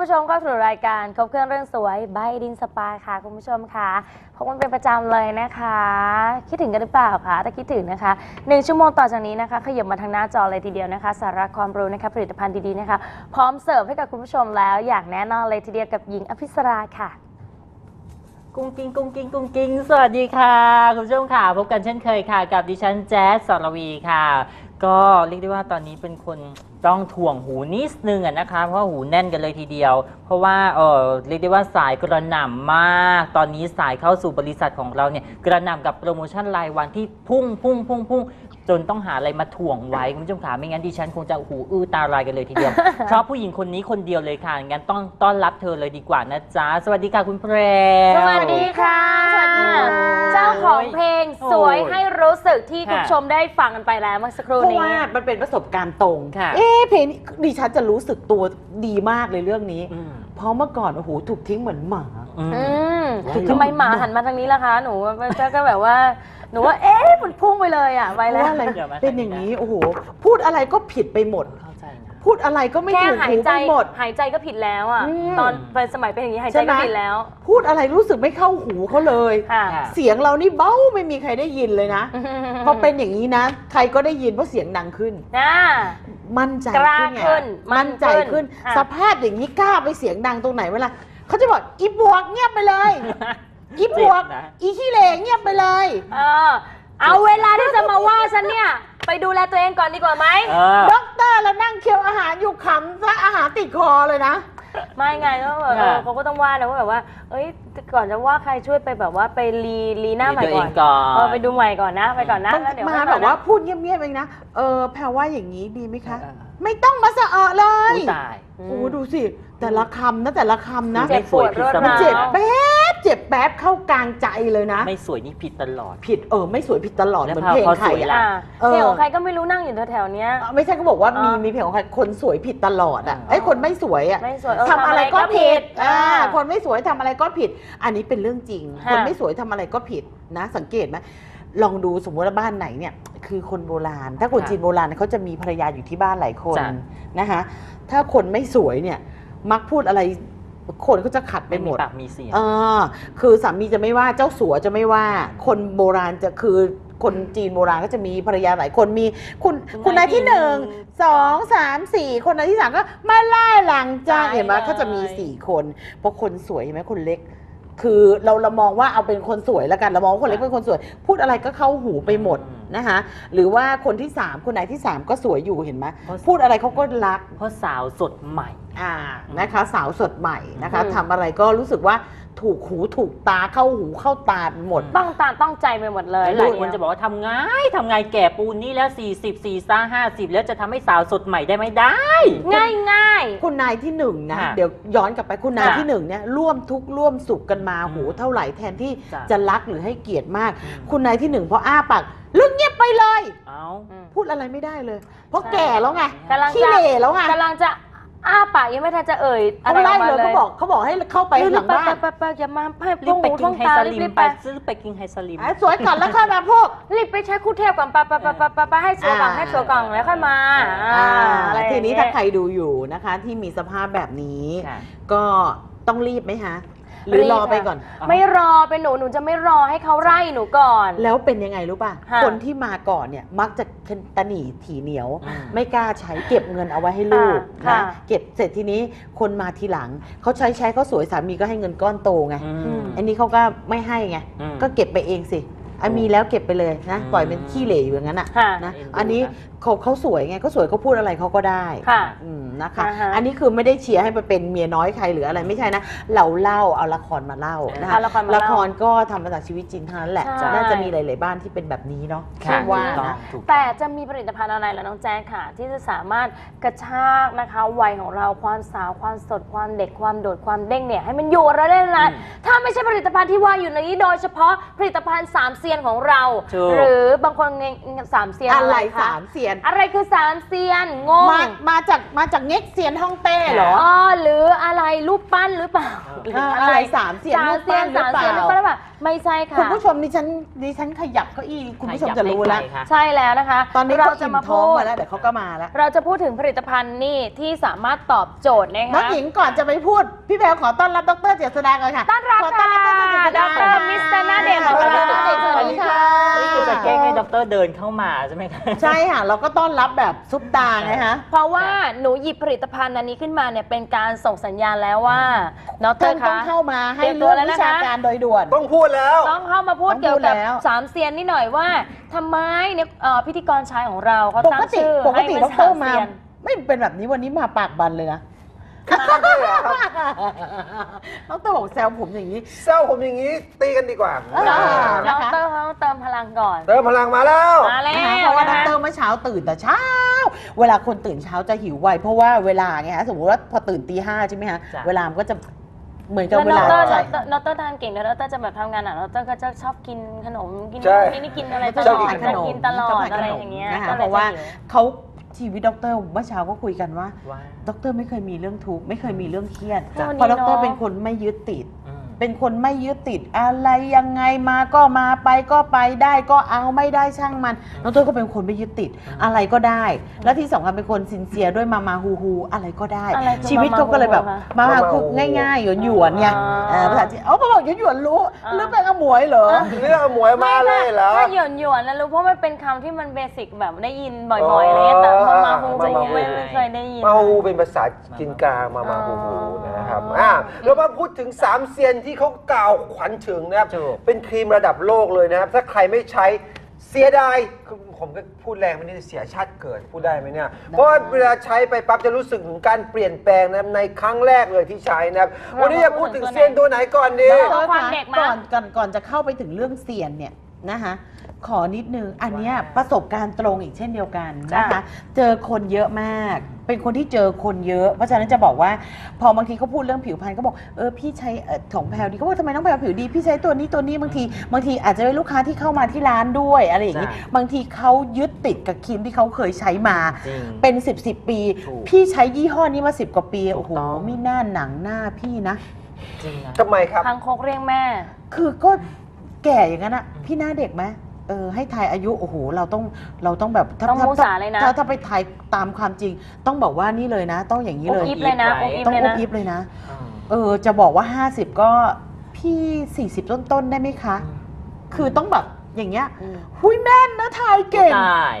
ผู้ชมเข้าสู่รายการครบเครื่องเรื่องสวยใบดินสปาค่ะคุณผู้ชมค่ะพบกันเป็นประจำเลยนะคะ คิดถึงกันหรือเปล่าคะถ้าคิดถึงนะคะหนึ่งชั่วโมงต่อจากนี้นะคะขยับมาทางหน้าจอเลยทีเดียวนะคะ สาระความรู้นะคะผลิตภัณฑ์ดีๆนะคะ พร้อมเสิร์ฟให้กับคุณผู้ชมแล้วอย่างแน่นอนเลยทีเดียวกับหญิงอภิสราค่ะกุ้งกิ้งกุ้งกิ้งกุ้งกิ้งสวัสดีค่ะคุณผู้ชมค่ะพบกันเช่นเคยค่ะ กับดิฉันแจ๊สสรวีค่ะ ก็เรียกได้ว่าตอนนี้เป็นคน ต้องถ่วงหูนิดนึงอะนะคะ เพราะหูแน่นกันเลยทีเดียว เพราะว่าเออเรียกได้ว่าสายกระหน่ำมาก ตอนนี้สายเข้าสู่บริษัทของเราเนี่ยกระหน่ำกับโปรโมชั่นรายวันที่พุ่งพุ่งพุ่งพุ่งจนต้องหาอะไรมาถ่วงไว้คุณผู้ชมค่ะไม่งั้นดิฉันคงจะหูอื้อตาลายกันเลยทีเดียวเพราะผู้หญิงคนนี้คนเดียวเลยค่ะงั้นต้องต้อนรับเธอเลยดีกว่านะจ๊ะสวัสดีค่ะคุณแพรวสวัสดีค่ะ สวัสดีค่ะ เจ้าของเพลงสวยโอ้ยให้รู้สึกที่ค่ะคุณผู้ชมได้ฟังกันไปแล้วเมื่อสักครู่เพราะนี้ ว่ามันเป็นประสบการณ์ตรงค่ะ เอ๊ะเพลงนี้ดิฉันจะรู้สึกตัวดีมากเลยเรื่องนี้ อืม เพราะเมื่อก่อนโอ้โหถูกทิ้งเหมือนหมา อืม อืมว้าวทำไมหมาหันมาทางนี้ล่ะคะหนูก็ก็แบบว่า หนูว่าเอ๊ะมันพุ่งไปเลยอะไปเพแล้วราะว่าอะไรเดี๋ยวมา เป็นอย่างนี้โอ้โหพูดอะไรก็ผิดไปหมด เข้าใจนะ พูดอะไรก็ไม่แค่ถูกหายหูใจไปหมด หายใจก็ผิดแล้วอะ อืม ตอนเป็นสมัยเป็นอย่างนี้หายใจใช่ไหมก็ผิดแล้วพูดอะไรรู้สึกไม่เข้าหูเขาเลย ค่ะค่ะ เสียงเรานี่เบ้าไม่มีใครได้ยินเลยนะพอเป็นอย่างนี้นะ ใครก็ได้ยินเพราะเสียงดังขึ้นน่ามั่นใจกล้าไงขึ้นมั่มั่นนใจขึ้นค่ะ สภาพอย่างนี้กล้าไปเสียงดังตรงไหนเวลา เขาจะบอกอีบวกเงียบไปเลยอีบวก เจ็บนะ อีขี้เหร่เงียบไปเลย เออ เอาเวลาที่จะมาว่าฉันเนี่ย ไปดูแลตัวเองก่อนดีกว่าไหม เออ ด็อกเตอร์แล้วนั่งเคี้ยวอาหารอยู่ขำซะอาหารติดคอเลยนะ ไม่ไงก็แบบเออค่ะเขาก็ต้องว่านะว่าแบบว่า เอ้ย ก่อนจะว่าใครช่วยไปแบบว่าไปรีรีหน้าใหม่ตัวเอก่อนงก่อน เออไปดูใหม่ก่อนนะ ไปก่อนนะมันแล้วเดี๋ยวมาค่อยแบบว่านะพูดเงียบๆเองนะ เออแพรว่าอย่างนี้ดีไหมคะ เออ ไม่ต้องมาสะเอะเลอุ้ยยตาย โอ้ดูสิ แต่ละคำนะแต่ละคำนะเจ็บปวดรวดไม่ร้าสวยผิดสมองเจ็บวแป๊บเจ็บแป๊บเข้ากลางใจเลยนะ ไม่สวยนี่ผิดตลอด ผิดเออไม่สวยผิดตลอดแล้วเหมือนเพลงพอใครสวยล่ะอะอ่าเออเพลงของใครก็ไม่รู้นั่งอยู่แถวๆเนี้ย ไม่ใช่ก็บอกว่ามีอ่ามีมีเพลงของใครคนสวยผิดตลอดอะอ่า ไอ้คนไม่สวยอะไม่สวยเออทำอะไรก็ผิดอ่าอ่า คนไม่สวยทำอะไรก็ผิด อันนี้เป็นเรื่องจริงค่ะคนไม่สวยทำอะไรก็ผิดนะ สังเกตไหม ลองดูสมมติว่าบ้านไหนเนี่ยคือคนโบราณ ถ้าคนค่ะจีนโบราณเนี่ยเขาจะมีภรรยาอยู่ที่บ้านหลายคนจ้ะนะคะถ้าคนไม่สวยเนี่ยมักพูดอะไรคนก็จะขัดไปไม่หมีมดปากมีเสียงเออคือสามีจะไม่ว่าเจ้าสัวจะไม่ว่า คนโบราณจะคือคนจีนโบราณก็จะมีภรรยาหลายคนมี คุณคุคุณณนายนายที่ที่หนึ่งหนึ่งสองสามสี่คนนายที่สามก็มาไล่หลังจ้าตายเห็นไหมเลยเขาจะมีสี่คนเพราะคนสวยเห็นไหมคนเล็ก คือเราเรามองว่าเอาเป็นคนสวยแล้วกันเรามองว่าคนเล็กเป็นคนสวย พูดอะไรก็เข้าหูไปหมดอืมนะคะหรือว่าคนที่สามคนนายที่สามก็สวยอยู่เห็นไหมเพราะ พูดอะไรเขาก็รัก เพราะสาวสดใหม่ อ่านะคะสาวสดใหม่นะคะอืม ทำอะไรก็รู้สึกว่า ถูกหูถูกตาเข้าหูเข้าตาหมด ต้องตาต้องใจไปหมดเลยหลายคนจะบอกว่าทำไงทำไงแก่ปูนนี่แล้ว 40 4ซ่า50 แล้วจะทำให้สาวสดใหม่ได้ไหมได้ ง่ายง่ายคุณนายที่หนึ่งนะค่ะเดี๋ยวย้อนกลับไปคุณนายค่ะที่หนึ่งเนี่ยร่วมทุกข์ร่วมสุขกันมาอืมหูเท่าไหร่แทนที่จ้ะจะรักหรือให้เกียรติมากอืมคุณนายที่หนึ่งพออ้าปากเรื่องเงียบไปเลย เอาๆอืมพูดอะไรไม่ได้เลย เพราะใช่แก่แล้วไงกำลังขี้จะเหร่แล้วไงกำลังจะ อ้าปากยังไม่ทันจะเอ่ยอะเขาไรอไล่อกมาเลยเลยเขาบอกเขาบอกให้เข้าไปหลังบ้านไปไปอย่ามาให้รีบไปหูกิท้นองไฮตาสลิมรีบๆไปไปซื้อไปกินไฮสลิม อะสวยก่อนแล้วค่อยมาพวก รีบไปใช้คู่เทพก่อนไปไปไปไปไปไปให้สัวกล่องอ่า ให้สัวกล่องแล้วค่อยมาอ่าอะไรอย่ทีงนี้เงี้ย ถ้าใครดูอยู่นะคะ ที่มีสภาพแบบนี้ ค่ะ ก็ต้องรีบไหมฮะ หรือรีบรอไปค่ะก่อน ไม่รอเป็นหนูหนูจะไม่รอให้เขาไล่หนูก่อน แล้วเป็นยังไงรู้ป่ะค่ะคนที่มาก่อนเนี่ยมักจะตะหนีถีเหนียว อืม ไม่กล้าใช้เก็บเงินเอาไว้ให้ลูกค่ะนะเก็บเสร็จทีนี้คนมาทีหลังเขาใช้ใช้เขาสวยสามีก็ให้เงินก้อนโตไงอืม อันนี้เขาก็ไม่ให้ไงอืม ก็เก็บไปเองสิอะมีแล้วเก็บไปเลยนะอืมปล่อยเป็นขี้เหร่อยู่อย่างนั้นอะ ค่ะ นะเอ็นดูอันนี้นะเขาเขาสวยไงเขาสวยเขาพูดอะไรเขาก็ได้ค่ะอืมนะคะ อ่าฮะ อันนี้คือไม่ได้เชียร์ให้ไปเป็นเมียน้อยใครหรืออะไรไม่ใช่นะเราเล่าเอาละครมาเล่านะคะ เอาละครมาเล่าละครก็ทำมาจากชีวิตจริงเท่านั้นแหละ ใช่ น่าจะมีหลาย ๆ บ้านที่เป็นแบบนี้เนาะค่ะคิดว่าถูกต้องนะ ถูกต้องแต่จะมีผลิตภัณฑ์อะไรล่ะน้องแจ๊คค่ะ ที่จะสามารถกระชากนะคะวัยของเราความสาวความสดความเด็กความโดดความเด้งเนี่ยให้มันอยู่กับเราได้นานอืมถ้าไม่ใช่ผลิตภัณฑ์ที่ว่าอยู่ในนี้โดยเฉพาะผลิตภัณฑ์3 c ซียนของเรา ถูก หรือบางคนเงสามเซียนอะไรคะสามเสียน อะไรคือสามเซียนงงมามาจากมาจากเง็กเซียนฮ่องเต้เหรอ อ๋อหรืออะไรรูปปั้นหรือเปล่าหรืออ่าอะอะไรไรสามเสียนสามรูปเซียปั้นนหรือสามเปเซียนหรือล่าเปล่าหรือเปล่าไม่ใช่ค่ะคุณผู้ชมดิฉันดิฉันขยับเก้าอี้คุณผู้ชมจะรู้แล้วขยับไม่ไกลค่ะใช่แล้วนะคะตอนนี้เราเขาจะอิ่มมาท้อพูงดมาแล้วเดี๋ยวเขาก็มาแล้วเราจะพูดถึงผลิตภัณฑ์นี่ที่สามารถตอบโจทย์นะน้องคะหญิงก่อนจะไปพูด พี่แพรวขอต้อนรับดรเจษฎาก่อนค่ะต้อนรับขอต้อนรับค่ะดรเจษฎาดรมิสเตอร์หน้าเด็กของเราดรเด็กสวัสดีค่ะ นี่คือจะแกล้งให้ด็อกเตอร์เดินเข้ามาใช่ไหมคะ ใช่ค่ะ เราก็ต้อนรับแบบซุปตาไงฮะ เพราะว่าหนูหยิบผลิตภัณฑ์อันนี้ขึ้นมาเนี่ยเป็นการส่งสัญญาณแล้วว่าน้องเตอท่านร์ต้องคะเข้ามาให้เตรียมตัวเรื่องแล้ววินะคะ ชาการโดยด่วน ต้องพูดแล้ว ต้องเข้ามาพูดต้องพูดเกี่ยวกับแล้ว สามเซียนนี่หน่อยว่าทำไมเนี่ยเอ่อพิธีกรชายของเราเขาปตั้กงติชื่อปกให้ติเป็นดสารมมาเซียนไม่เป็นแบบนี้วันนี้มาปากบันเลยนะ ดรบอกแซวผมอย่างนี้เซลผมอย่างนี้ตีกันดีกว่าเออน้นะองคะเตอร์เขาเติมพลังก่อน เติมพลังมาแล้ว มาแล้วนะคะเพราะว่าดนะคะรเมื่อเช้าตื่นแต่เช้า เวลาคนตื่นเช้าจะหิวไว เพราะว่าเวลาไงฮะสมมติว่าพอตื่นตีห้าใช่ไหมฮะจ้ะ เวลามันก็จะเหมือนกับแล้วเวน้องลาเตอร์ใจน้องเตอร์ทานเก่งแล้วน้องเตอร์จะแบบทำงานหนักน้องเตอร์ก็จะชอบกินขนมกินใช่นี่นี่กินอะไรตชลอบอดทานขนมกินตลอชอบดทานอะไรขนมอย่างเงี้ยนะคะก็เพเลยราะว่าจะหิวเขา ชีวิตด็อกเตอร์เมื่อเช้าก็คุยกันว่าว่า ด็อกเตอร์ไม่เคยมีเรื่องทุกข์ไม่เคยมีเรื่องเครียดจ้ะ เพราะด็อกเตอร์วันนี้เนอะเป็นคนไม่ยึดติดอืม เป็นคนไม่ยึดติดอะไรยังไงมาก็มาไปก็ไปได้ก็เอาไม่ได้ช่างมัน น้องต้นก็เป็นคนไม่ยึดติดอืมอะไรก็ได้ แล้วที่สำคัญเป็นคนซินเซียร์ด้วยมามาฮูฮูอะไรก็ได้ อะไรคือชีวิตเขาก็เลยแบบมามาฮูฮูคะมามาคือง่ายๆหยวนหยวนๆเนี่ยอ๋อ เออภาษาจีนเอ๋อมาบอกหยวนหยวนๆรู้อ่าหรือเป็นอมวยเหรอ เรื่องหมวยมาเลยเหรอ ถ้าหยวนหยวนๆแล้วรู้เพราะมันเป็นคำที่มันเบสิกแบบได้ยินบ่อยๆอะไรเงี้ยแต่มามาฮูมาจะมาฮูไม่ไม่เคยได้ยิน มาฮูเป็นภาษาจีนกลางมามาฮูฮูนะครับอ่าแล้วมาพูดถึงสามเซียนที่เขากล่าวขวัญถึงนะครับ ถูก เป็นครีมระดับโลกเลยนะครับ ถ้าใครไม่ใช้เสียดายคือผมก็พูดแรงไปนี่เสียชาติเกิดพูดได้ไหมเนี่ย เพราะว่าเวลาใช้ไปปั๊บจะรู้สึกถึงการเปลี่ยนแปลงนะครับในครั้งแรกเลยที่ใช้นะครับ วันนี้จะพูดถึงเซียนตัวไหนก่อนดีขอความเด็กมา ก่อนก่อนก่อนจะเข้าไปถึงเรื่องเสียนเนี่ยนะคะขอนิดนึง อันเนี้ยว่าประสบการณ์ตรงอีกเช่นเดียวกันนะคะจ้ะเจอคนเยอะมาก เป็นคนที่เจอคนเยอะ เพราะฉะนั้นจะบอกว่า พอบางทีเขาพูดเรื่องผิวพรรณเขาบอกเออพี่ใช้เอ่อของแพลวดีเขาบอกทำไมน้องแพลวผิวดีพี่ใช้ตัวนี้ตัวนี้บางที บางทีอาจจะเป็นลูกค้าที่เข้ามาที่ร้านด้วยอะไรอย่างนี้จ้ะบางทีเขายึดติดกับครีมที่เขาเคยใช้มา จริง เป็น 10บสปี ถูกพี่ใช้ยี่ห้อนี้มาสิบกว่าปีถูกโอ้โหต้อง ไม่น่าหนังหน้าพี่นะ จริงนะ ทำไมครับ คางคกเรียกแม่ คือก็แก่อย่างนั้นอะพี่หน้าเด็กไหม เออให้ทายอายุโอ้โหเราต้องเราต้องแบบถ้ต้องถ้มุสาเลยนะถ้าถ้าไปทายตามความจริง ต้องบอกว่านี่เลยนะ ต้องอย่างนี้อุเลบยอิบเลยนะไว้อุบอิบต้องเลยอุบนะ อิบเลยนะ อืมเออจะบอกว่า 50 ก็พี่ 40 ต้นๆ ได้ไหมคะ คือต้องแบบอย่างเงี้ยหุยแม่นนะทายเก่ง ตาย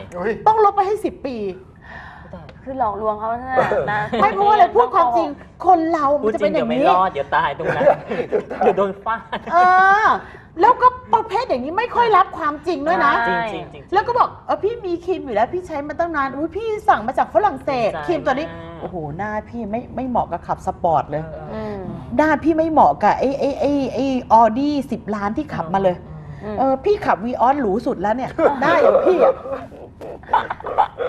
ต้องลบไปให้ 10 ปี คือหลอกลวงเขาใช่ไหมนะไม่เพราะว่าอะไรพูดความจริงคนเราพูมัดนจะจริเป็งนอเดี๋ยย่าวงไม่นี้ รอดเดี๋ยวตายตรงนั้นเดี๋ยวโดนฟาด เออ แล้วก็ประเภทอย่างนี้ไม่ค่อยรับความจริงด้วยนะ จริงจริงจริง แล้วก็บอกเออพี่มีครีมอยู่แล้วพี่ใช้มาตั้งนานอุ้ยพี่สั่งมาจากฝรั่งเศสใจครีมตัวนี้มากโอ้โหหน้าพี่ไม่ไม่เหมาะกับขับสปอร์ตเลยอืมหน้าพี่ไม่เหมาะกับไอ้ไอ้ไอ้ไอ้ออดี้สิบล้านที่ขับมาเลยอืมเออพี่ขับวีออสหรูสุดแล้วเนี่ยหน้าอย่างพี่อะ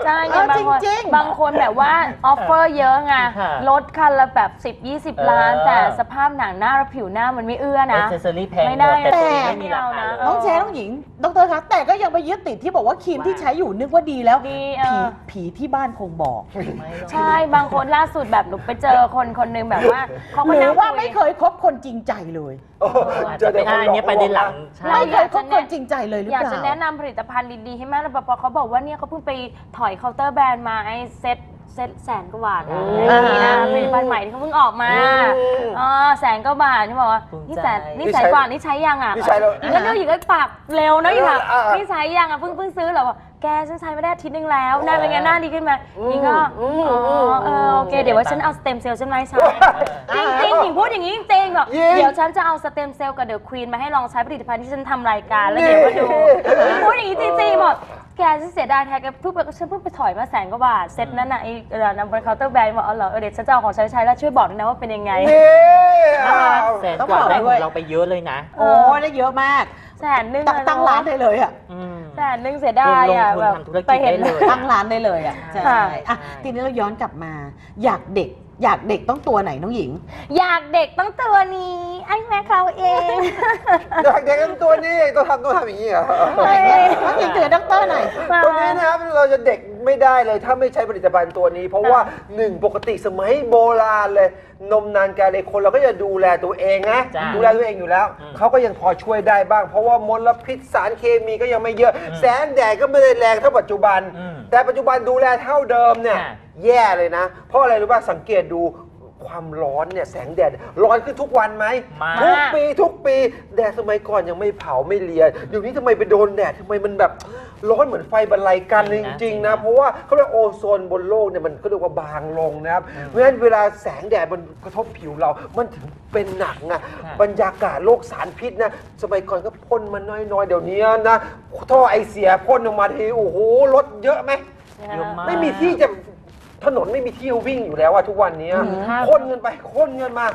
ใช่ไงเออบางคนจริงๆบางคนแบบว่าออฟเฟอร์เยอะไงค่ะ ลดคันละแบบ 10 20 ล้านเออแต่สภาพหนังหน้าและผิวหน้ามันไม่เอื้อเอนะ เซอรี่แพงไม่ได้หมแต่ตัวนี้แต่ไม่มีราคาเลยเออน้องแชร์น้องหญิงดรคะแต่ก็ยังไปยึดติดที่บอกว่าครีมที่ใช้อยู่นึกว่าดีแล้ว ดีเอผีอ ผีที่บ้านคงบอกไม่หรอกใช่บางคนล่าสุดแบบหนูไปเจอคนคนหนึงแบบว่าเขาหก็รืนั่องว่าคุย ไม่เคยคบคนจริงใจเลย โอ้โหอาจเจจะอเป็แต่นคนอันนี้ประเด็นหลังใช่ ไม่เคยคบคนจริงใจเลยหรืออยากเปล่า จะแนะนำผลิตภัณฑ์ดีๆให้แม่แล้วแบบพอเขาบอกว่าเนี่ยเขาเพิ่งไปถอยเคาน์เตอร์แบรนด์มาไอ้เซ็ตเซ็ตแสนกว่าบาทอะอืมนี่นะผลิตภัณฑ์ใหม่ที่เขาเพิ่งออกมาอืมอ๋อแสนกว่าบาทที่บอกว่าภูมินี่ใจแสนนี่นี่แสใช้นกว่านี่ใช้ยังอะนี่ใช้แล้ว อีกก็เรื่องอีกก็ปากเร็วนะอีกค่ะเออเออ นี่ใช้ยังอะเพิ่งเพิ่งซื้อเหรอบอกแกฉันใช้ไม่ได้อาทิตย์นึงแล้วหน้าเป็นไงหน้าดีขึ้นไหมอืมนี่ก็อืมอ๋ออืมเออโอเคเดี๋ยวว่าฉันเอาสเต็มเซลล์ฉันมาให้ใช้ จริงจริงหญิงพูดอย่างนี้จริงๆบอกยิงเดี๋ยวฉันจะเอาสเต็มเซลล์กับเดอะควีนมาให้ลองใช้ผลิตภัณฑ์ที่ฉันทำรายการแล้วเดี๋ยวมาดูนี่หญิงพูดอย่างนี้จริงๆบอก แกฉันเสียดายแทนแกเพิ่งไปฉันเพิ่งไปถอยมาแสนกว่าบาทเซ็ตนั้นน่ะไอ้เอ่อนำบริเคาน์เตอร์แบรนด์บอกอ๋อเหรอเออเดี๋ยวฉันจะเอาของใช้ใช้แล้วช่วยบอกด้วยนะว่าเป็นยังไง นี่อ้าวแสนกว่าได้ของเราไปเยอะเลยนะ โอ้ได้เยอะมากแสนนึงตั้งอะตั้งร้านได้เลยอะอืม แสนนึงเสียดายอะลงทุนแบบทำธุรกิจไปเห็น ได้เลย ตั้งร้านได้เลยอะใช่ค่ะอะทีนี้เราย้อนกลับมา อยากเด็ก อยากเด็กต้องตัวไหนน้องหญิง อยากเด็กต้องตัวนี้ไอ้แม่เขาเองอยากเด็กทั้งตัวนี้ต้องทำต้องทำอย่างนี้เหรอเฮ้ยน้องหญิงเตือนด็อกเตอร์หน่อยตัวนี้นะครับเราจะเด็ก ไม่ได้เลยถ้าไม่ใช้ผลิตภัณฑ์ตัวนี้ เพราะว่าหนึ่งปกติสมัยโบราณเลย นมนานการเลยคนเราก็จะดูแลตัวเองนะจ้ะดูแลตัวเองอยู่แล้วอืมเขาก็ยังพอช่วยได้บ้าง เพราะว่ามลพิษสารเคมีก็ยังไม่เยอะอืมแสงแดดก็ไม่ได้แรงเท่าปัจจุบัน อืมแต่ปัจจุบันดูแลเท่าเดิมเนี่ย ค่ะ แย่เลยนะ เพราะอะไรรู้ป่ะสังเกตดู ความร้อนเนี่ยแสงแดดร้อนขึ้นทุกวันไหมมาก ทุกปีทุกปีแดดสมัยก่อนยังไม่เผาไม่เลียเดี๋ยวนี้ทำไมไปโดนแดดทำไมมันแบบร้อนเหมือนไฟบรรลัยกันเลยจจริริงงๆนะนะเพราะว่าเขาเรียกโอโซนบนโลกเนี่ยมันก็เรียกว่าบางลงนะครับอืมเพราะฉะนั้นเวลาแสงแดดมันกระทบผิวเรา มันถึงเป็นหนักไงค่ะบรรยากาศโลกสารพิษนะสมัยก่อนก็พ่นมาน้อยๆเดี๋ยวนี้นะท่อไอเสียพ่นออกมาทีโอ้โหรถเยอะไหม เยอะาก ไม่มีที่จะ ถนนไม่มีที่วิ่งอยู่แล้วอะทุกวันนี้อืมครับพ่นเงินไปพ่นเงินมา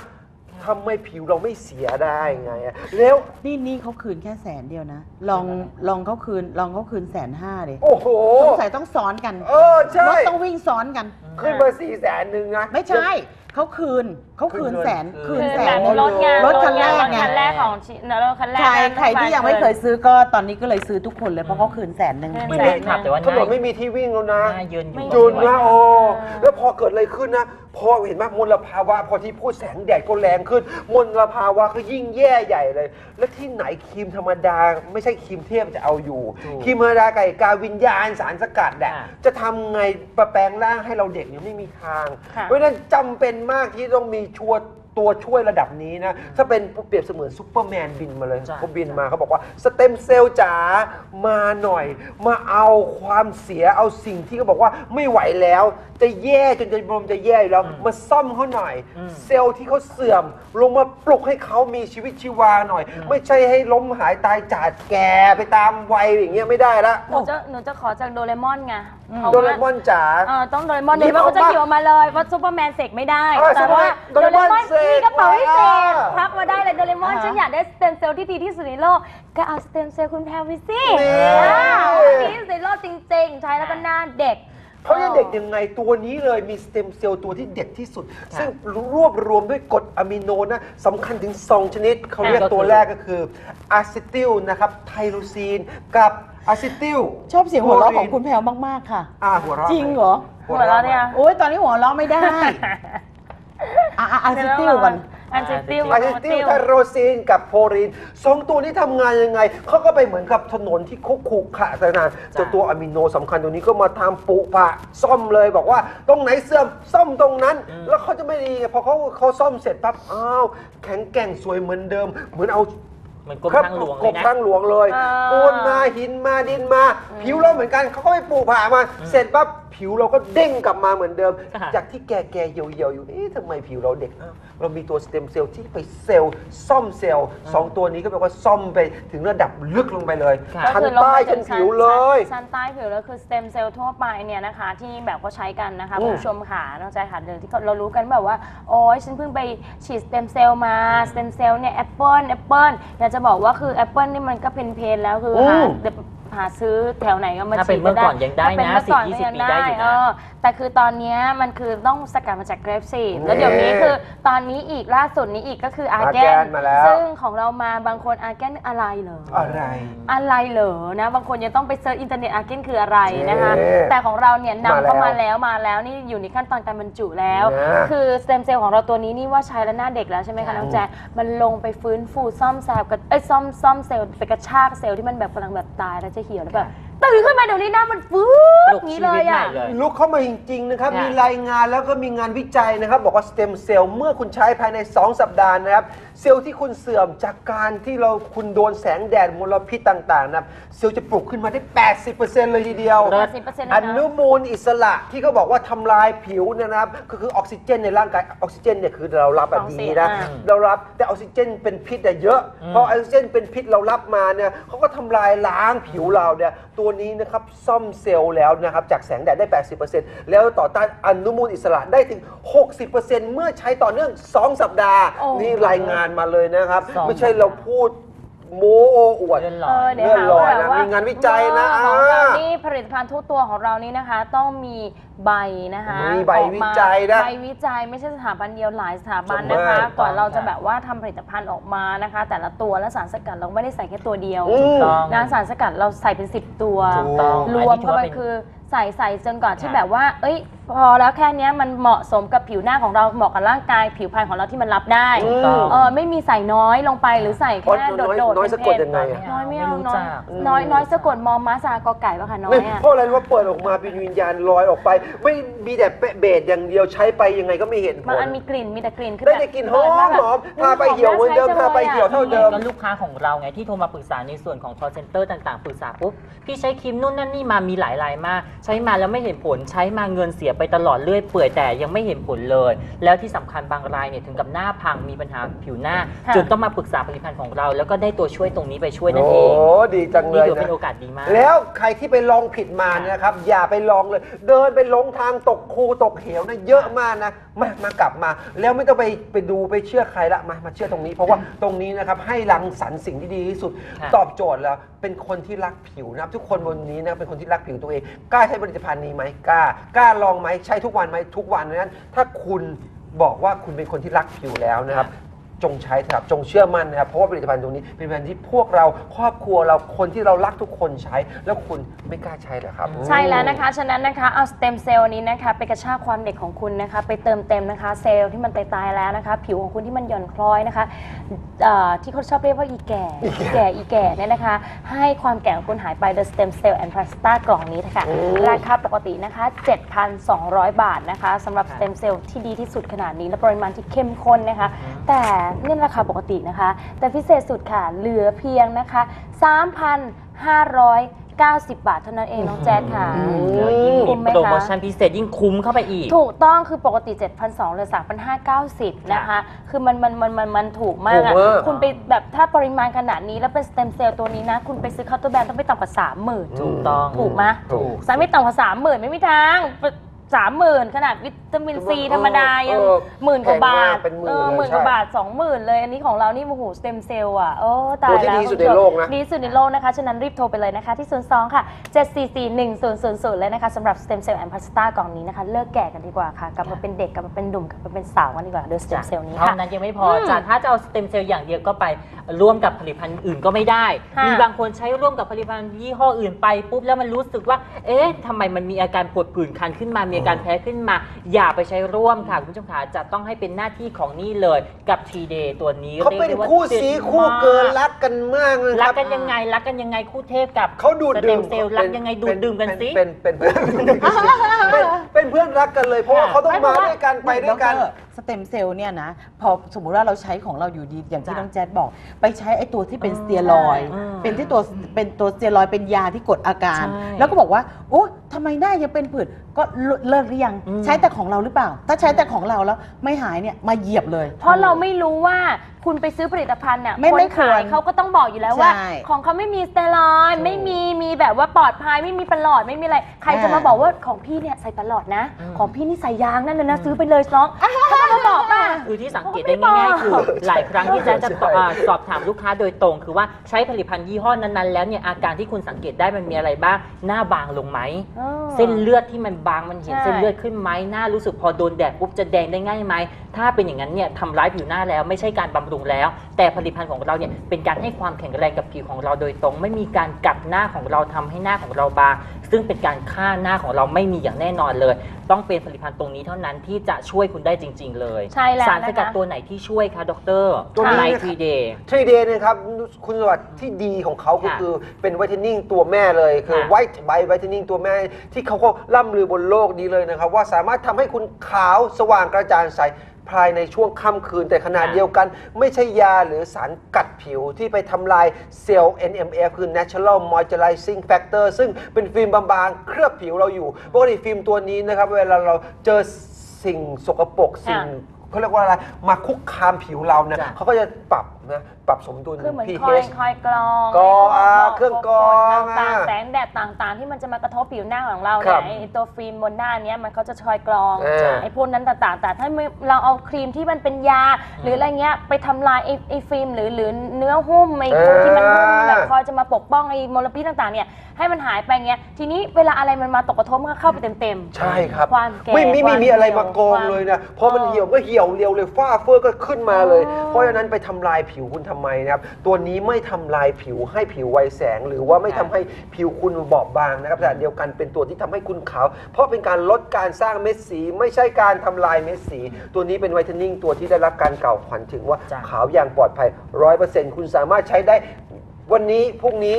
ทำไมผิวเราไม่เสียได้ไงอะแล้ว นี่นี่เขาคืนแค่แสนเดียวนะ ลองลองเขาคืนลองเขาคืนแสนห้าเลยโอ้โห สงสัยต้องซ้อนกันเออใช่ รถต้องวิ่งซ้อนกัน ขึ้นมาสี่แสนหนึ่งนะไม่ใช่ เขาคืนเขาคืนแสนคืคืนนคือแสแบน บรถไงรถคันแรกรถไงคันแรกของชิรถคันแรกใครนั้นใครที่ยังไม่เคยซื้อก็ตอนนี้ก็เลยซื้อทุกคนเลยเพราะเขาคืนแสนหนึ่งคืนไม่ได้ขับแต่ว่าถนนไม่มีที่วิ่งแล้วนะ หน้ายืนอยู่จุนนะโอ้เออแล้วพอเกิดอะไรขึ้นนะ พอเห็นไหมมลภาวะ พอที่พูดแสงแดดก็แรงขึ้น มลภาวะก็ยิ่งแย่ใหญ่เลย แล้วที่ไหนครีมธรรมดา ไม่ใช่ครีมเทพจะเอาอยู่ถูกครีมธรรมดาไก่กาวิญญาณสารสกัดแหละค่ะจะทำไงประแปลงร่างให้เราเด็กเนี่ยไม่มีทางค่ะเพราะฉะนั้นจำเป็นมากที่ต้องมีชวน ตัวช่วยระดับนี้นะ ถ้าเป็นเปรียบเสมือนซูเปอร์แมนบินมาเลยจ้ะ เขาบินมาเขาบอกว่าสเต็มเซลล์จ๋ามาหน่อย มาเอาความเสียเอาสิ่งที่เขาบอกว่าไม่ไหวแล้ว จะแย่จนจะบรมจะแย่อยู่แล้วมาซ่อมเขาหน่อยอืมเซลล์ที่เขาเสื่อม ลงมาปลุกให้เขามีชีวิตชีวาหน่อย ไม่ใช่ให้ล้มหายตายจากแก่ไปตามวัยอย่างเงี้ยไม่ได้ละหนูจะหนูจะขอจากโดเรมอนไงพราะโดว่าเรมอนจ๋า เออต้องโดเรมอนหยิเดี๋ยบวอเขาอกจะมาเกี่ยวมาเลยว่าซูเปอร์แมนเสกไม่ได้ เออแต่ว่าโดเรมอนเสกมีกระเป๋าพิเศษอ่าพักมาได้เลยโดเรมอนอ่าฮะฉันอยากได้สเต็มเซลล์ที่ดีที่สุดในโลก ก็เอาสเต็มเซลล์คุณแพรวิสินี่อ่าดีที่สุดในโลกจริงๆ ใช้แล้วก็หน้าเด็ก เขาจะเด็กยังไงตัวนี้เลยมีสเต็มเซลล์ตัวที่เด็ดที่สุด ซึ่งรวบรวมด้วยกรดอะมิโนนะสำคัญถึง 2 ชนิด เขาเรียกตัวแรกก็คืออะซิติลนะครับไทโรซีนกับอะซิติลชอบเสียงหัวเราะของคุณแพลวมาก ๆ ค่ะ อ่าหัวเราะจริงเหรอ หัวเราะเนี่ย โอ้ยตอนนี้หัวเราะไม่ได้ อะอะอะซิติลก่อน อันซิติลอะซิติลไทโรซีนกับโพลีนสองตัวนี้ทำงานยังไง เขาก็ไปเหมือนกับถนนที่คุกคุขะแต่นานแต่ตัวอะมิโนสำคัญตัวนี้ก็มาทำปุปะซ่อมเลยบอกว่าตรงไหนเสื่อมซ่อมตรงนั้น แล้วเขาจะไม่ดีไงพอเขาเขาซ่อมเสร็จปั๊บอ้าวแข็งแกร่งสวยเหมือนเดิม เหมือนเอาเหมือนกรมครับทางหลวงกเลยบนะ ทางหลวงเลยอ่า ปูนมาหินมาดินมา ผิวเราเหมือนกันเขาก็ไปปลูกผ่ามาเสร็จปั๊บผิวเราก็เด้งกลับมาเหมือนเดิม ค่ะ จากที่แก่แก่ๆเหี่ยวเหี่ยวๆอยู่เอ๊ะทำไมผิวเราเด็กอ้าวเรามีตัวสเต็มเซลล์ที่ไปเซลล์ซ่อมเซลล์สองตัวนี้ก็แปลว่าซ่อมไปถึงระดับลึกลงไปเลยค่ะ ชั้นใต้ชั้นผิวเลย ชั้นใต้ผิวแล้วคือสเต็มเซลล์ทั่วไปเนี่ยนะคะ ที่แบบเขาใช้กันนะคะอืมคุณผู้ชมค่ะน้องใจค่ะเดินที่เรารู้กันแบบว่า โอ้ยฉันเพิ่งไปฉีดสเต็มเซลล์มาสเต็มเซลล์เนี่ยแอปเปิลแอปเปิลอยากจะบอกว่าคือแอปเปิลนี่มันก็เป็นเพนแล้วคือหาอืม หาซื้อแถวไหนก็มาถ้าเป็ฉีนดเมื่อก่อนยังได้ถ้าเป็นนะเมื่อก่อน10ก็ยัง20ปีได้อยู่นะ เออ แต่คือตอนเนี้ยมันคือต้องสกัดมาจากเกรปซีดแล้วเดี๋ยวนี้นี่คือตอนนี้อีกล่าสุดนี้อีกก็คืออาร์แก Argan นมาแล้ว ซึ่งของเรามาบางคนอาร์แกนอะไรเหรอ อะไร อะไรเหรอนะ บางคนยังต้องไปเซิร์ชอินเทอร์เน็ตอาร์เกนคืออะไรนะคะ เอ๊ะแต่ของเราเนี่ยนำเข้ามามาแล้แล้ววมาแล้วนี่อยู่ในขั้นตอนการบรรจุแล้ว นะ คือสเต็มเซลล์ของเราตัวนี้นี่ว่าใช้แล้วหน้าเด็กแล้วใช่ไหมคะน้องแจนมันลงไปฟื้นฟูซ่อมแซมกับเอ้ยซ่อมซ่อมเซลล์ไปกระชากเซลล์ที่มันแบบกำลังแบบตายแล้วจะเหี่ยวแล้วแบบ ตื่นขึ้นมาเดี๋ยวนี้หน้ามันฟื้ปนลุกอย่างนี้ชีเลวิตยใหม่อะเลยลุกเข้ามาจริง ๆ นะครับ ค่ะ มีรายงานแล้วก็มีงานวิจัยนะครับ บอกว่าสเต็มเซลล์เมื่อคุณใช้ภายใน 2 สัปดาห์นะครับ เซลล์ที่คุณเสื่อมจากการที่เราคุณโดนแสงแดดมลพิษต่างๆนะครับเซลล์จะปลุกขึ้นมาได้ 80%เลยทีเดียวเลิศ80%เลยนะอนุมูลอิสระที่เขาบอกว่าทำลายผิวเนยนะครับก็คือออกซิเจนในร่างกายออกซิเจนเนี่ยคือเรารับแบบของเสีดียนะอ่าเรารับแต่ออกซิเจนเป็นพิษอะเยอะอืมพอออกซิเจนเป็นพิษเรารับมาเนี่ยเขาก็ทำลายล้างผิวเราเนี่ยตัวนี้นะครับซ่อมเซลล์แล้วนะครับจากแสงแดดได้ 80%แล้วต่อต้านอนุมูลอิสระได้ถึง 60%เมื่อใช้ต่อเนื่อง 2 สัปดาห์ โอ้ นี่รายงานมาเลยนะครับสองไม่ใช่เราพูด โม้โอ้อวด เลื่อนลเอออย เดี๋ยวหาว่าแบบว่ามีงานวิจัยนะเออของเราอ่านี่ผลิตภัณฑ์ทุกตัวของเรานี่นะคะ ต้องมีใบนะคะมีใบออกาวิจัยนะใบวิจัยไม่ใช่สถาบันเดียวหลายสถาบันถูกนะคะมาก ก่อนเราจะแบบว่าทำผลิตภัณฑ์ออกมานะคะ แต่ละตัวและสารสกัดเราไม่ได้ใส่แค่ตัวเดียวอืม ต้องนะสารสกัดเราใส่เป็น 10 ตัว ถูกต้องรวมอันนี้ถือเข้าว่าไปเป็นคือใส่ใส่จนก่อนที่ค่ะแบบว่า เอ้ย พอแล้วแค่เนี้ยมันเหมาะสมกับผิวหน้าของเราเหมาะกับร่างกาย ผิวพรรณของเราที่มันรับได้อืมต้อง เออไม่มีใส่น้อยลงไปหรือใส่แค่น้โดอยดโดดน้อยสะกดยังไงอะ น้อยไม่เอาไม่รู้น้อยจักน้อยน้อยสะกดมอม้าสากอไก่ป่ะคะน้อไม่ยอะเพราะอะไรรู้ว่าเปิดออกมาเป็นวิญญาณลอยออกไป ไม่มีแต่เบสอย่างเดียวใช้ไปยังไงก็ไม่เห็นผมันล อันมีกลิ่นมีแต่กลิ่นคือได้แบบแต่กลิ่นหอมเปิดาแบบหอมทาไปเหี่ยวเหมือนเดิมใช้ทาไปจังลอะเหี่ยวเท่าเดิม ก็ลูกค้าของเราไงที่โทรมาปรึกษาในส่วนของ call center ต่างๆ ปรึกษาปุ๊บ พี่ใช้ครีมนู่นนั่นนี่มามีหลายรายมาก ใช้มาแล้วไม่เห็นผลใช้มาเงินเสียไปตลอดเรื่อยเปื่อยแต่ยังไม่เห็นผลเลย แล้วที่สำคัญบางรายเนี่ยถึงกับหน้าพังมีปัญหาผิวหน้า ค่ะ จนต้องมาปรึกษาผลิตภัณฑ์ของเรา แล้วก็ได้ตัวช่วยตรงนี้ไปช่วยนั่นโอ้เองดีจังเลนี่ยถือเป็นะนโอกาสดีมาก แล้วใครที่ไปลองผิดมาเนี่ยนะครับ อย่าไปลองเลย เดินไปหลงทางตกคูตกเหวนะเยอะมากนะมามากลับมา แล้วไม่ต้องไปไปดูไปเชื่อใครละมามาเชื่อตรงนี้ เพราะว่าตรงนี้นะครับให้รังสรรค์สิ่งที่ดีที่สุด ค่ะตอบโจทย์แล้วเป็นคนที่รักผิวนะครับทุกคนบนนี้นะเป็นคนที่รักผิวตัวเองกล้าใช้ผลิตภัณฑ์นี้ไหมกล้ากล้าลองไหมใช้ทุกวันไหมทุกวันนั้น ถ้าคุณบอกว่าคุณเป็นคนที่รักผิวแล้วนะครับ จงใช้เถอะครับจงเชื่อมั่นนะครับเพราะว่าผลิตภัณฑ์ตัวนี้เป็นผลิตภัณฑ์ที่พวกเราครอบครัวเราคนที่เรารักทุกคนใช้ แล้วคุณไม่กล้าใช้เหรอครับใช่แล้วนะคะ ฉะนั้นนะคะเอาสเต็มเซลล์นี้นะคะไปกระชากความเด็กของคุณนะคะ ไปเติมเต็มนะคะ เซลล์ที่มันตายๆแล้วนะคะ ผิวของคุณที่มันหย่อนคล้อยนะคะเอ่อที่เขาชอบเรียกว่าอีแก่อีแก่อีแก่เนี่ยนะคะ ให้ความแก่ของคุณหายไป The Stem Cell and Plasma กล่องนี้นะคะโอ้ราคาปกตินะคะ 7,200 บาทนะคะสำหรับสเต็มเซลล์ที่ดีที่สุดขนาดนี้และปริมาณที่เข้มข้นนะคะ แต่นี่ราคาปกตินะคะ แต่พิเศษสุดค่ะ เหลือเพียงนะคะ 3,590 บาทเท่านั้นเองน้องแจ๊ดค่ะเดี๋ยวยิ่งคุ้มีมไหมโปรคะโมชั่นพิเศษยิ่งคุ้มเข้าไปอีก ถูกต้องคือปกติ 7,200เหลือ3,590 นะคะ คือมันมันมันมันมันถูกมากอะถูกมากคุณไปแบบถ้าปริมาณขนาดนี้แล้วเป็นสเต็มเซลล์ตัวนี้นะ คุณไปซื้อเคาน์เตอร์แบรนด์ต้องไม่ต่ำกว่า 30,000 ถูกต้อง ถูกไหมถูกสายไม่ต่ำกว่า 30,000 ไม่มีทาง สามหมื่นขนาดวิตามินซีเออธรรมดายังเออหมื่นกว่าบาทแพงมากเป็นหมื่นเออเลยหมื่นใช่กว่าบาทสองหมื่นเลยอันนี้ของเรานี่โอ้โหสเต็มเซลล์อะโอ้ตายตัวที่แล้วดีที่สุดคุณผู้ชมในโลกนะ ดีที่สุดในโลกนะคะฉะนั้นรีบโทรไปเลยนะคะ ที่ 02 ค่ะ 7441000 เลยนะคะสำหรับ Stem Cell and Pasta กล่องนี้นะคะ เลิกแก่กันดีกว่าค่ะกลับมาเป็นเด็กกลับมาเป็นหนุ่มกลับมาเป็นสาวกันดีกว่าโดย Stem Cell นี้เท่าค่ะ นั้นยังไม่พอจ้ะถ้าจะเอาสเต็มเซลล์อย่างเดียวก็ไปร่วมกับผลิตภัณฑ์อื่นก็ไม่ได้ ค่ะมีบางคนใช้ร่วมกับผลิตภัณฑ์ยี่ห้ออื่นไปปุ๊บแล้วมันรู้สึกว่า เอ๊ะทำไมมันมีอาการปวดผื่นคันขึ้นมา มีอาการแพ้ขึ้นมา อย่าไปใช้ร่วมค่ะคุณผู้ชมขาจะต้องให้เป็นหน้าที่ของนี่เลยกับทีเดย์ตัวนี้เขาเป็นรียได้ว่คู่ด็ดซีคู่เกินมากรักกันมากเลยครัรักบกันยังไงรักกันยังไงคู่เทพกับเขาดูดสดื่เต็มมเซลล์รักยังไงดูดดื่มกันสิ เป็นเป็นเป็นเป็นเป็นเพื่อนรักกันเลยเพราะว่าเขาต้องมาด้วยกันไปด้วยกันสเต็มเซลล์เนี่ยนะ พอสมมุติว่าเราใช้ของเราอยู่ดีอย่างที่จ้ะน้องแจ๊ดบอก ไปใช้ไอ้ตัวที่เป็นสเตียรอยด์อืมเป็นที่ตัวเป็นตัวสเตียรอยด์เป็นยาที่กดอาการ ใช่แล้วก็บอกว่าโอ้ทำไมหน้ายังเป็นผื่นก็เลิกหรือยัง อืม ใช้แต่ของเราหรือเปล่า ถ้าใช้แต่ของเราแล้วไม่หายเนี่ยมาเหยียบเลย เพราะเราไม่รู้ว่าคุณไปซื้อผลิตภัณฑ์เนี่ยไม่คนไม่ควขารยเขาก็ต้องบอกอยู่แล้วว่า ใช่ของเขาไม่มีสเตียรอยด์ไม่มีมีแบบว่าปลอดภัยไม่มีประหลอดไม่มีอะไร ใครจะมาอ่าบอกว่าของพี่เนี่ยใส่ประหลอดนะ อืม ของพี่นี่ใส่ยางนั่นเลยนะซื้อไปเลยน้องเขาจะมาบอกป่ะ คือที่สังเกตได้ง่ายๆคือหลายครั้งที่แจ๊คจะตอบอ่าสอบถามลูกค้าโดยตรง คือว่าใช้ผลิตภัณฑ์ยี่ห้อนั้นๆแล้วเนี่ยอาการที่คุณสังเกตได้มันมีอะไรบ้าง หน้าบางลงไหมเออเส้นเลือดที่มันบางมันเห็นใช่ เส้นเลือดขึ้นไหมหน้ารู้สึกพอโดนแดดปุ๊บจะแดงได้ง่ายไหม ถ้าเป็นอย่างนั้นเนี่ยทำร้ายผิวหน้าแล้วไม่ใช่การบำรุงแล้ว แต่ผลิตภัณฑ์ของเราเนี่ยเป็นการให้ความแข็งแรงกับผิวของเราโดยตรง ไม่มีการกัดหน้าของเราทำให้หน้าของเราบาง ซึ่งเป็นการฆ่าหน้าของเราไม่มีอย่างแน่นอนเลย ต้องเป็นผลิตภัณฑ์ตรงนี้เท่านั้นที่จะช่วยคุณได้จริง ๆ เลยใช่แล้วสารสกัดนะคะ ตัวไหนที่ช่วยคะดรตัวนี้ไลนะครับทีเดย์ ทรีเดย์นะครับคุณสมบัติที่ดีของเขาก็ค่ะคือเป็นไวท์เทนนิ่งตัวแม่เลยคือค่ะ ไวท์ไบไวท์เทนนิ่งตัวแม่ที่เขาก็ล่ำลือบนโลกนี้เลยนะครับ ว่าสามารถทำให้คุณขาวสว่างกระจ่างใสภายในช่วงค่ำคืน แต่ขณะค่ะ เดียวกัน ไม่ใช่ยาหรือสารกัดผิวที่ไปทำลายเซลล์ NMF คือ Natural Moisturizing Factor ซึ่งเป็นฟิล์มบางๆ เคลือบผิวเราอยู่ปกติฟิล์มตัวนี้นะครับ เวลาเราเจอสิ่งสกปรกสิ่ง ค่ะ เขาเรียกว่าอะไรมาคุกคามผิวเราเนี่ยจ้ะ เขาก็จะปรับนะปรับสมดุล คือเหมือน pH คอยคอยกรองกรองไพวอ่าพวกเครื่องกรองต่างอ่าๆแสงแดดต่างๆ ที่มันจะมากระทบผิวหน้าของเราครัเนี่ยบไอ้ตัวฟิล์มบนหน้าเนี้ยมันเขาจะคอยกรองอ่าไอ้พวกนั้นต่างๆ แต่ถ้าไม่เราเอาครีมที่มันเป็นยา หรืออะไรเงี้ยไปทำลายไอ้ไอ้ฟิล์มหรือหรือเนื้อหุ้มไอ้พวกที่มันหุ้มแบบคอยจะมาปกป้องไอ้มลพิษต่างๆเนี่ยให้มันหายไปเงี้ยทีนี้เวลาอะไรมันมาตกกระทบมันก็เข้าไปเต็มๆใช่ครับ ความแก่ไม่มีคไม่วามมีอะไรเหี่ยวมาโกงความเลยนะพอมันเออเหี่ยวก็เหี่ยวเร็วเลยฝ้าเฟ้อก็ขึ้นมาเลยอ๋อเพราะฉะนั้นไปทำลายผิวคุณทำไมนะครับ ตัวนี้ไม่ทำลายผิวให้ผิวไวแสง หรือว่าไม่ทำให้ผิวคุณบอบบางนะครับแต่เดียวกันเป็นตัวที่ทำให้คุณขาว เพราะเป็นการลดการสร้างเม็ดสี ไม่ใช่การทำลายเม็ดสี ตัวนี้เป็นไวท์เทนนิ่งตัวที่ได้รับการกล่าวขวัญถึงว่าจ้ะ ขาวอย่างปลอดภัยร้อยเปอร์เซ็นต์คุณสามารถใช้ได้วันนี้พรุ่งนี้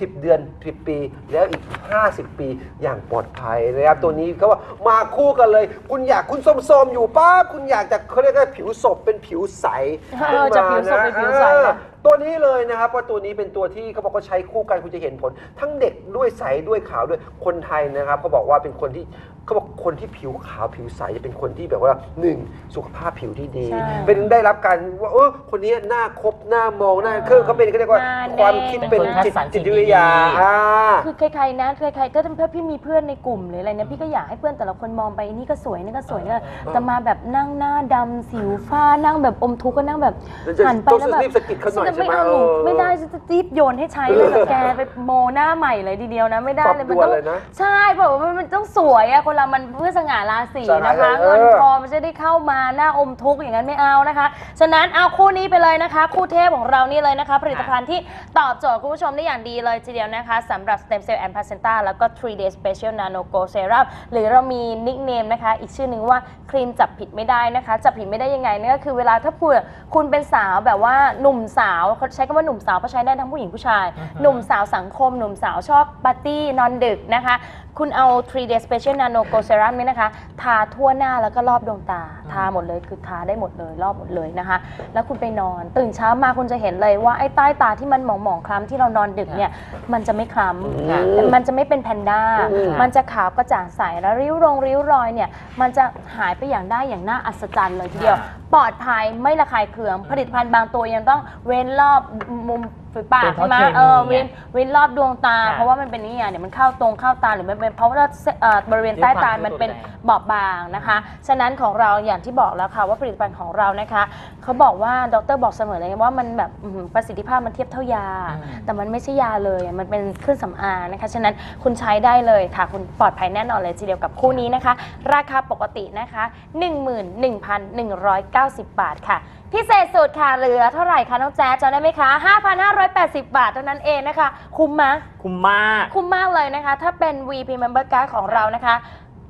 10 เดือน 10 ปี แล้วอีก 50 ปีอย่างปลอดภัยนะครับตัวนี้เขาว่ามาคู่กันเลย คุณอยากคุณส้มๆอยู่ป้าคุณอยากจะเขาเรียกว่าผิวศพเป็นผิวใสเออจากผิวศพเป็นผิวใสเออนะ ตัวนี้เลยนะครับว่าตัวนี้เป็นตัวที่เขาบอกว่าใช้คู่กันคุณจะเห็นผล ทั้งเด็กด้วยใสด้วยขาวด้วยคนไทยนะครับเขาบอกว่าเป็นคนที่เขาบอกคนที่ผิวขาวผิวใสจะเป็นคนที่แบบว่าหนึ่งสุขภาพผิวที่ดี ใช่เป็นได้รับการว่าเออคนนี้หน้าครบหน้ามองหน้าคือเขาเป็นเขาเรียกว่าหน้าแน่นความคิดเป็นเป็นคนจิตคัดสรรจิตสิ่งวิทยาดีๆ อ่า คือใครๆนะใครๆก็ถ้าเพื่อนพี่มีเพื่อนในกลุ่มหรืออะไรเนี่ยพี่ก็อยากให้เพื่อนแต่ละคนมองไปนี่ก็สวยนี่ก็สวยเนี่ยแต่มาแบบนั่งหน้าดำสิวฟ้านั่งแบบอมทุกข์ก็นั่งแบบแล้วจะหันไปแล้วแบบต้องรีบสะกิดเขาหน่อยฉัจะไม่ใช่ไหมเอาหนูเออไม่ได้ฉันจะ จีบโยนให้ใช้เลยแบบแกไปโมหน้าใหม่เลยทีเดียวนะไม่ได้ปรับเลยมัตัวต้องเลยนะใช่บอกว่ามันต้องสวยอะคนเรามันเพื่อสง่าราศีสง่านะคะเออ เงินทองมันจะได้เข้ามาหน้าอมทุกข์อย่างนั้นไม่เอานะคะ ฉะนั้นเอาคู่นี้ไปเลยนะคะ คู่เทพของเรานี่เลยนะคะ ผลิตภัณฑ์ที่ตอบโจทย์คุณผู้ชมได้อย่างดีเลยทีเดียวนะคะสำหรับ Stem Cell and Placenta แล้วก็ 3 Day Special Nano Go Serum หรือเรามีนิกเนมนะคะ อีกชื่อหนึ่งว่าครีมจับผิดไม่ได้นะคะ จับผิดไม่ได้ยังไงเนี่ยก็คือเวลาถ้าเผื่อคุณเป็นสาวแบบว่าหนุ่มสาวเขาใช้คำว่าหนุ่มสาวเพราะใช้ได้ทั้งผู้หญิงผู้ชาย หนุ่มสาวสังคม หนุ่มสาวชอบปาร์ตี้นอนดึกนะคะ คุณเอา 3 Day Special Nano Go Serum นี่นะคะ ทาทั่วหน้าแล้วก็รอบดวงตา ทาหมดเลยคือทาได้หมดเลยรอบหมดเลยนะคะ แล้วคุณไปนอน ตื่นเช้ามาคุณจะเห็นเลยว่าไอ้ใต้ตาที่มันหมองๆคล้ำที่เรานอนดึกเนี่ยมันจะไม่คล้ค่ะำมันจะไม่เป็นแพนด้าอืมมันจะขาวกระจ่างใสแล้วริ้วรงริ้วรอยเนี่ยมันจะหายไปอย่างได้อย่างน่าอัศจรรย์เลยทีเดียวค่ะปลอดภัยไม่ระคายเคืองผลิตภัณฑ์บางตัวยังต้องเว้นรอบมุม ฝีปากเป็นเพใช่ราะไหมเคมีเออไงเว้นเว้นรอบดวงตา ค่ะเพราะว่ามันเป็นนี่ไงเดี๋ยวมันเข้าตรงเข้าตาหรือมันเป็นเพราะว่าเอ่อบริเวณใต้ตาด้วยความมันเป็นที่รุนแรงบอบบางนะคะ ฉะนั้นของเราอย่างที่บอกแล้วค่ะว่าผลิตภัณฑ์ของเรานะคะเขาบอกว่าดรบอกเสมอเลยว่ามันแบบอื้อหือประสิทธิภาพมันเทียบเท่ายา อืม แต่มันไม่ใช่ยาเลยมันเป็นเครื่องสำอางนะคะ ฉะนั้นคุณใช้ได้เลยค่ะ คุณปลอดภัยแน่นอนเลยทีเดียวกับคู่นี้นะคะ ราคาปกตินะคะ 11,190 บาทค่ะพิเศษสุดค่ะเหลือเท่าไหร่คะน้องแจ๊ดจำได้ไหมคะ 5,580 บาทเท่านั้นเองนะคะ คุ้มไหมคุ้มมาก คุ้มมากเลยนะคะ ถ้าเป็น VP Member Card ของเรานะคะ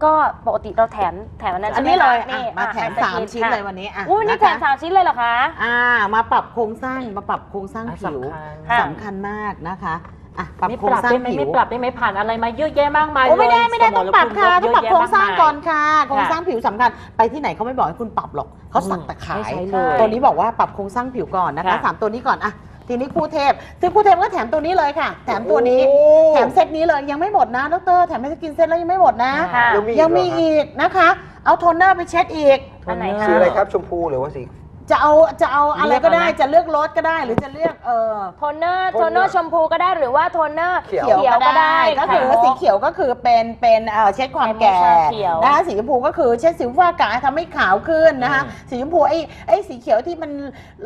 ก็ปกติเราแถมแถมอันนั้นอันใช่ไหมนี้เลยคะอะมาแถมไอศสามกรีชิ้นค่ะเลยวันนี้อะอู้นี่ะแถคะมสามชิ้นเลยเหรอคะ อ่า มาปรับโครงสร้างมาปรับโครงสร้างอะผิวสำคัญค่ะสำคัญมากนะคะ อะปรับไม่โครปงรับสร้างได้ไหมผิวไม่ปรับได้ไหมผ่านอะไรมาเยอะแยะมากมายโอ้ไม่ได้เลยไม่ได้ต้องปรับค่ะสต้องมปรับภูมิโครงสร้างเยะแยะมก่อนค่ะโครงสร้างผิวสำคัญไปที่ไหนเขาไม่บอกให้คุณปรับหรอกเขาสักแต่ขาไม่ย ใช้เลย ตัวนี้บอกว่าปรับโครงสร้างผิวก่อนนะคะค่ะ สามตัวนี้ก่อนอะทีนี้คู่เทพซึ่งคู่เทพก็แถมตัวนี้เลยค่ะ แถมตัวนี้ โอ้ แถมเซตนี้เลยยังไม่หมดนะดรแถมให้สกินเซตแล้วยังไม่หมดนะ ค่ะ ยังมีอีกยังมีเหรอฮะอีกนะคะ เอาโทนเนอร์ไปเช็ดอีก อันไหนคะ สีอะไรครับชมพูหรือว่าสี จะเอาจะเอาอะไรก็ได้เลือกเอานะจะเลือกรสก็ได้หรือจะเลือกเออโทนเนอร์โทโทนนเนเนออร์ร์ชมพูก็ได้หรือว่าโทนเนอร์เขียวเขียวก็ได้ก็คือไข่มุสีเขียวก็คือเป็นเป็นเอ่อเช็ดความแก่ไข่มุกชาเขียวนะคะสีชมพูก็คือเช็ดสิวฝ้ากระทำให้ขาวขึ้นนะคะอืมสีชมพูไอ้ไอ้สีเขียวที่มัน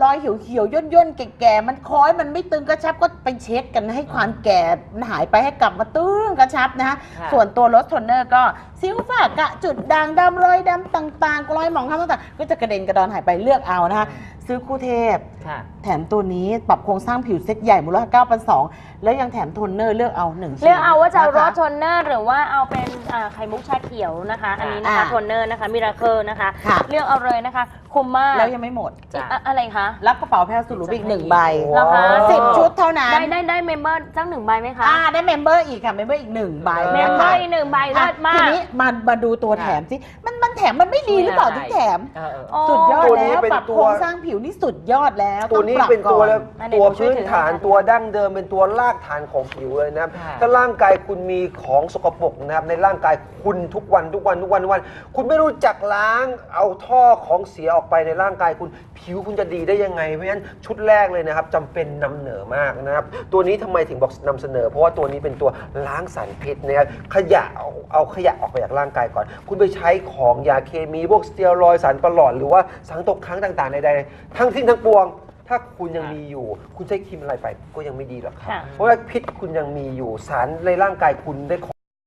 รอยเขียวเขียวย่นย่นๆแก่ๆมันคล้อยมันไม่ตึงกระชับก็ไปเช็ดกันให้ความแก่มันหายไปให้กลับมาตึงกระชับนะคะค่ะส่วนตัวรสโทนเนอร์ก็ สิวฝ้ากระจุดด่างดำรอยดำต่างๆรอยหมองคล้ำต่างๆ ก็จะกระเด็นกระดอนหายไปเลือกเอานะคะ ซื้อคู่เทพ ค่ะ แถมตัวนี้ปรับโครงสร้างผิวเซ็ตใหญ่มูลค่า9,200 แล้วยังแถมโทนเนอร์เลือกเอาหนึ่งชิ้นเลือกเอาว่าจะเอารนคสโทนเนอร์หรือว่าเอาเป็นอ่าไข่มุกชาเขียวนะคะ อันนี้นะคะอ่าโทนเนอร์นะคะมิราเคิลนะคะ ค่ะ เลือกเอาเลยนะคะ คุ้มมากแล้วยังไม่หมด จ้ะอะอะไรคะ รับกระเป๋าแพลวสุรุปอีกหนึ่งใบเหรอคะ สิบชุดเท่านั้น ได้ได้ได้เมมเบอร์จังหนึ่งใบไหมคะอ่าได้เมมเบอร์อีกค่ะเมมเบอร์อีกหนึ่งใบเมมเบอร์อีกหนึ่งใบเลิศมาทีก นี้มามาดูตัวแถมสิมัน มันแถมมันไม่ดีหรือเปล่าช่วยอะไรที่แถมเออเออโอ้สุดยอดตัวนี้แล้วเป็นปรับตัวโครงสร้างผิวนี่สุดยอดแล้วตัวนี้องปรับเป็นตัวก่ออันนี้ตัวผมช่วยพื้นถือฐานให้ค่ะตัวดั้งเดิมเป็นตัวรากฐานของผิวเลยนะครับค่ะถ้าร่างกายคุณมีของสกปรกนะครับในร่างกายคุณทุกวันทุกวันทุกวันทุกวัน คุณไม่รู้จักล้างเอาท่อของเสียออกไปในร่างกายคุณผิวคุณจะดีได้ยังไง เพราะฉะนั้นชุดแรกเลยนะครับจำเป็นนำเหนอมากนะครับ ตัวนี้ทำไมถึงบอกนำเสนอ เพราะว่าตัวนี้เป็นตัวล้างสารพิษนะครับขยะเอาเอาขยะออกไปจากร่างกายก่อน คุณไปใช้ของยาเคมีพวกสเตียรอยด์สารประหลอดหรือว่าสารตกค้างต่างๆใดๆทั้งสิ้นทั้งปวง ถ้าคุณยังมีอยู่ คุณใช้ครีมอะไรไปก็ยังไม่ดีหรอกครับ ค่ะ เพราะว่าพิษคุณยังมีอยู่สารในร่างกายคุณได้ของ